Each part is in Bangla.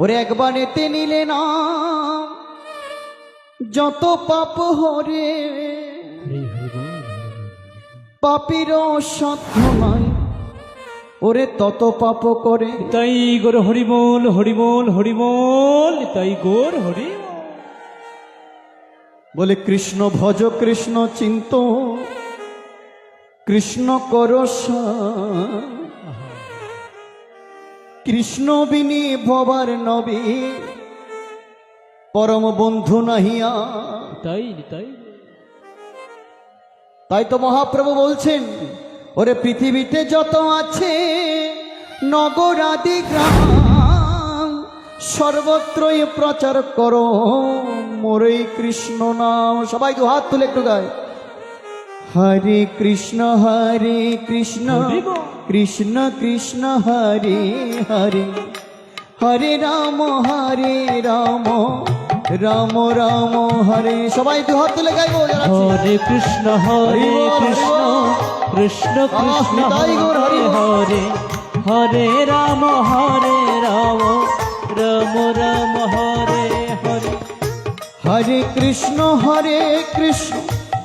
ওরে একবার এতে নিলে না। যত পাপ হরে সাধ্য নাই। ওরে তত পাপ করে। তাই গোর হরিমল হরিমল হরিমল তাই গোর হরি বলে। কৃষ্ণ ভজ কৃষ্ণ চিন্ত কৃষ্ণ কর কৃষ্ণ বিনি ভবার নবী। পরম বন্ধু নাহিয়া। তাই তাই তাই তো মহাপ্রভু বলছেন ওরে পৃথিবীতে যত আছে নগরাদি গ্রাম সর্বত্রই প্রচার করো মোরে কৃষ্ণ নাম। সবাই দু হাত তুলে একটু গায়। হরে কৃষ্ণ হরে কৃষ্ণ। কৃষ্ণ কৃষ্ণ হরে হরে। হরে রাম হরে রাম। রাম রাম হরে। সবাই দু হাত তুলে গাইবো। হরে কৃষ্ণ হরে কৃষ্ণ। কৃষ্ণ কৃষ্ণ হরে হরে। হরে রাম হরে রাম। রাম রাম হরে হরে। হরে কৃষ্ণ হরে কৃষ্ণ।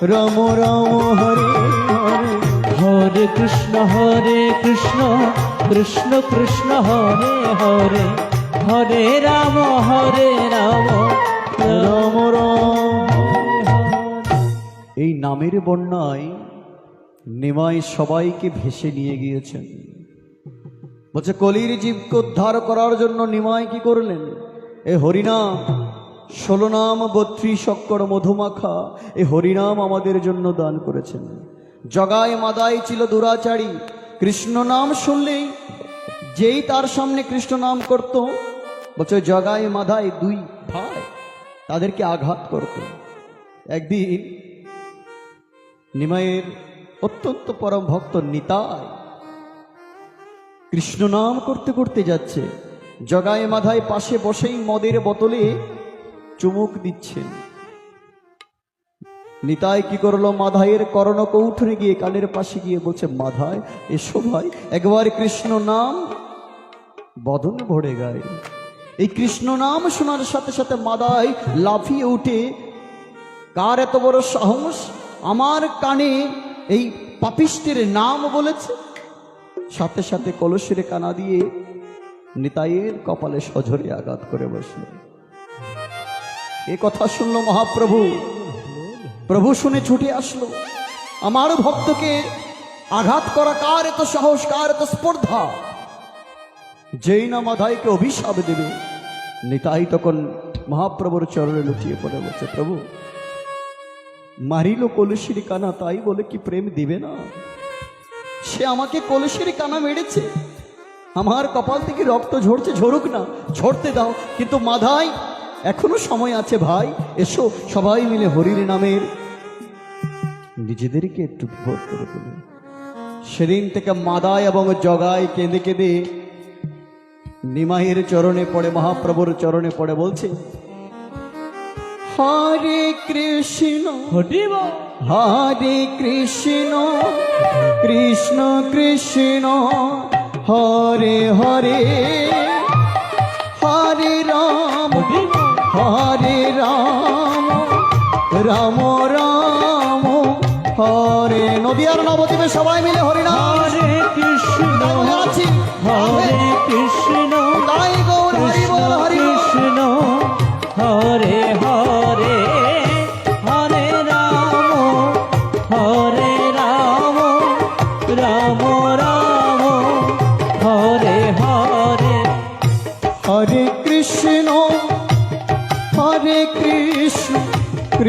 রাম রাম, হরে হরে। কৃষ্ণ হরে কৃষ্ণ। কৃষ্ণ কৃষ্ণ, হরে হরে। হরে রাম হরে রাম। রাম রাম এই নামের বন্যায় নিমাই সবাইকে ভেসে নিয়ে গিয়েছেন। বলছে, কলির জীবকে উদ্ধার করার জন্য নিমাই কি করলেন? এ হরিনাম। ষোলো নাম, বত্রিশ অক্ষর, মধুমাখা, এ হরিনাম আমাদের জন্য দান করেছেন। জগায় মাদাই ছিল দুরাচারী, কৃষ্ণ নাম শুনলেই যেই তার সামনে কৃষ্ণ নাম করত, বলছে জগায় মাদাই দুই ভাই, তাদেরকে আঘাত করত। একদিন নিমায়ের অত্যন্ত পরম ভক্ত নিতাই কৃষ্ণ নাম করতে করতে যাচ্ছে। জগায় মাধায় পাশে বসেই মদের বোতলে চুমুক দিচ্ছেন নিতাই কি করল? মাধাইয়ের করণ কৌঠনে গিয়ে কানের পাশে গিয়ে বলছে মাধায় এসো ভাই, একবার কৃষ্ণ নাম বদন ভরে গায়। এই কৃষ্ণ নাম শোনার সাথে সাথে মাদাই লাফিয়ে উঠে, কার এত বড় সাহস? আমার কানে এই পাপিষ্টের নাম বলেছে? সাথে সাথে কলসের কানা দিয়ে নিতাইয়ের কপালে সজরে আঘাত করে বসল। এ কথা শুনলো মহাপ্রভু। প্রভু শুনে ছুটে আসলো। আমার ভক্তকে আঘাত করা কার এত সাহস, কার এত স্পর্ধা? যেই না মাধাইকে অভিশাপ দেবে, নিতাই তখন মহাপ্রভুর চরণে লুটিয়ে পড়ে বলছে, প্রভু, মারিল কলসির কানা, তাই বলে কি প্রেম দিবে না? সে আমাকে কলসির কানা মেরেছে। আমার কপাল থেকে রক্ত ঝরছে, ঝরুক না, ঝরতে দাও। কিন্তু মাধাই এখনও সময় আছে ভাই এসো সবাই মিলে হরির নামের নিজেদেরকে একটু বিভোর করে তুলে সেদিন থেকে মাদায় এবং জগায় কেঁদে কেঁদে নিমাইয়ের চরণে পড়ে মহাপ্রভুর চরণে পড়ে বলছে হরে কৃষ্ণ হরি বল। হরে কৃষ্ণ কৃষ্ণ কৃষ্ণ হরে হরে হরে রাম রাম রাম হরে। নদিয়ার নবদ্বীপে সবাই মিলে হরিনাম। হরে কৃষ্ণ আছি হরে কৃষ্ণ হরি কৃষ্ণ হরে হরে।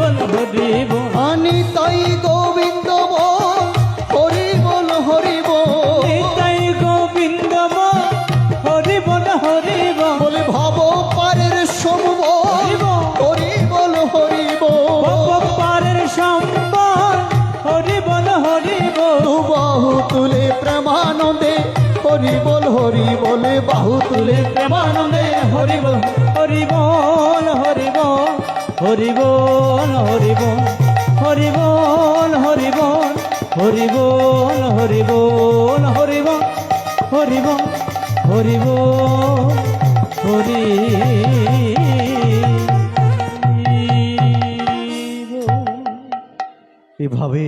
বল হরি বল নিতাই গোবিন্দ বল হরি বল হরি বল নিতাই গোবিন্দ বল হরি বল হরি বলে ভব পারের সমব হরি বল হরি বল পারের সম্বল হরি বল হরি বল তু বাহু তুলে প্রেমানন্দে হরি বল হরি বলে বাহু তুলে প্রেমানন্দে হরি বল হরি বল বল হরি বল হরি বল হরি বল হরি বল হরি এভাবে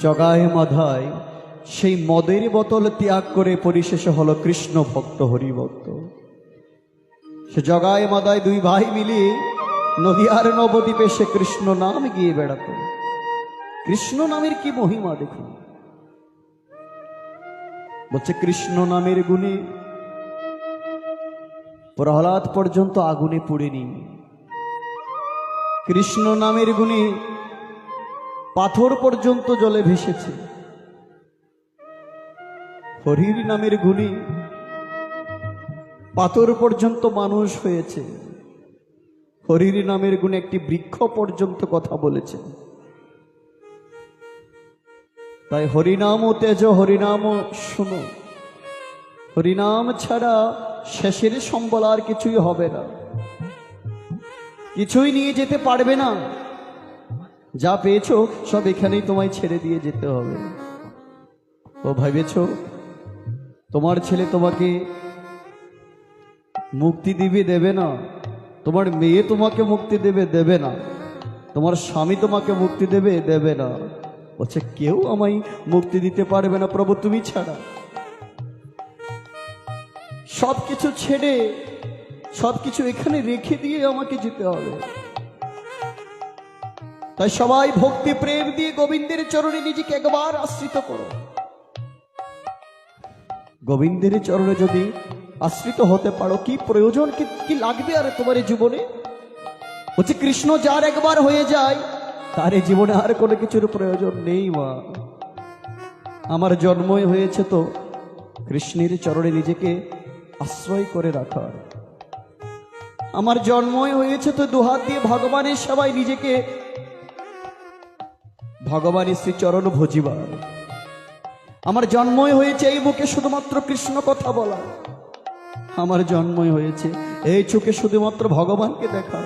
জগায় মাধায় সেই মদের বোতল ত্যাগ করে পরিশেষে হলো কৃষ্ণ ভক্ত হরি ভক্ত সে জগায় মাদায় দুই ভাই মিলিয়ে নদীয়ার নবদ্বীপে সে কৃষ্ণ নাম গিয়ে বেড়াতো। কৃষ্ণ নামের কি মহিমা দেখুন? বলছে, কৃষ্ণ নামের গুণে প্রহ্লাদ পর্যন্ত আগুনে পুড়েনি। কৃষ্ণ নামের গুণে পাথর পর্যন্ত জলে ভেসেছে। হরির নামের গুণে পাথর পর্যন্ত মানুষ হয়েছে। হরির নামের গুণে একটি বৃক্ষ পর্যন্ত কথা বলেছে। তাই হরিনাম ও তেজ হরিনাম শোনো। হরিনাম ছাড়া শেষের সম্বল আর কিছুই হবে না। কিছুই নিয়ে যেতে পারবে না। যা পেয়েছ সব এখানেই তোমায় ছেড়ে দিয়ে যেতে হবে। ও ভেবেছ? তোমার ছেলে তোমাকে মুক্তি দিবে, দেবে না? তোমার মেয়ে তোমাকে মুক্তি দেবে দেবে না। তোমার স্বামী তোমাকে মুক্তি দেবে দেবে না। বলছে, কেউ আমায় মুক্তি দিতে পারবে না প্রভু, তুমি ছাড়া। সব কিছু ছেড়ে সব কিছু এখানে রেখে দিয়ে আমাকে যেতে হবে। তাই সবাই ভক্তি, প্রেম দিয়ে গোবিন্দের চরণে নিজেকে একবার আশ্রিত করো। গোবিন্দের চরণে যদি আশ্রিত হতে পারো। কি প্রয়োজন? কি কি লাগবে আর তোমার জীবনে? বলছে, কৃষ্ণ যার একবার হয়ে যায়, তার জীবনে আর কোনো কিছুর প্রয়োজন নেই মা। আমার জন্মই হয়েছে তো কৃষ্ণের চরণে নিজেকে আশ্রয় করে রাখার। আমার জন্মই হয়েছে তো দুহাত দিয়ে ভগবানের সবাই নিজেকে ভগবানের শ্রীচরণ ভজিবার। আমার জন্মই হয়েছে এই বুকে শুধুমাত্র কৃষ্ণ কথা বলা। আমার জন্মই হয়েছে। এই চোখে শুধুমাত্র ভগবানকে দেখা।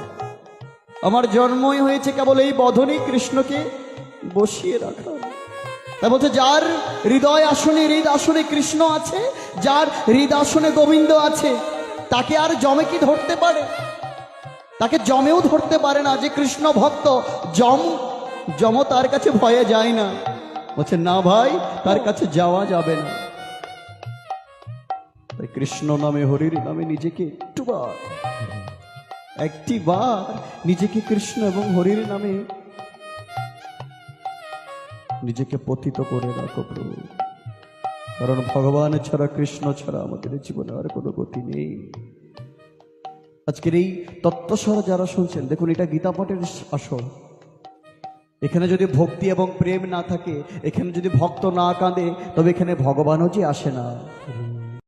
আমার জন্মই হয়েছে কেবল এই বধনে কৃষ্ণকে বসিয়ে রাখা। তাই বলছে, যার হৃদয় আসনে হৃদ আসনে কৃষ্ণ আছে, যার হৃদ আসনে গোবিন্দ আছে, তাকে আর জমে কি ধরতে পারে? তাকে জমেও ধরতে পারে না যে কৃষ্ণ ভক্ত, জম জম তার কাছে ভয়ে যায় না। বলছে, না ভাই, তার কাছে যাওয়া যাবে না। কৃষ্ণ নামে, হরির নামে নিজেকে একটু বার একটি বার নিজেকে কৃষ্ণ এবং হরির নামে নিজেকে পতিত করে রাখো প্রভু। কারণ ভগবান ছাড়া, কৃষ্ণ ছাড়া আমাদের জীবনে আর কোনো গতি নেই। আজকের এই তত্ত্বস্বর যারা শুনছেন, দেখুন এটা গীতা আসর এখানে যদি ভক্তি এবং প্রেম না থাকে, এখানে যদি ভক্ত না কাঁদে, তবে এখানে ভগবানও যে আসে না।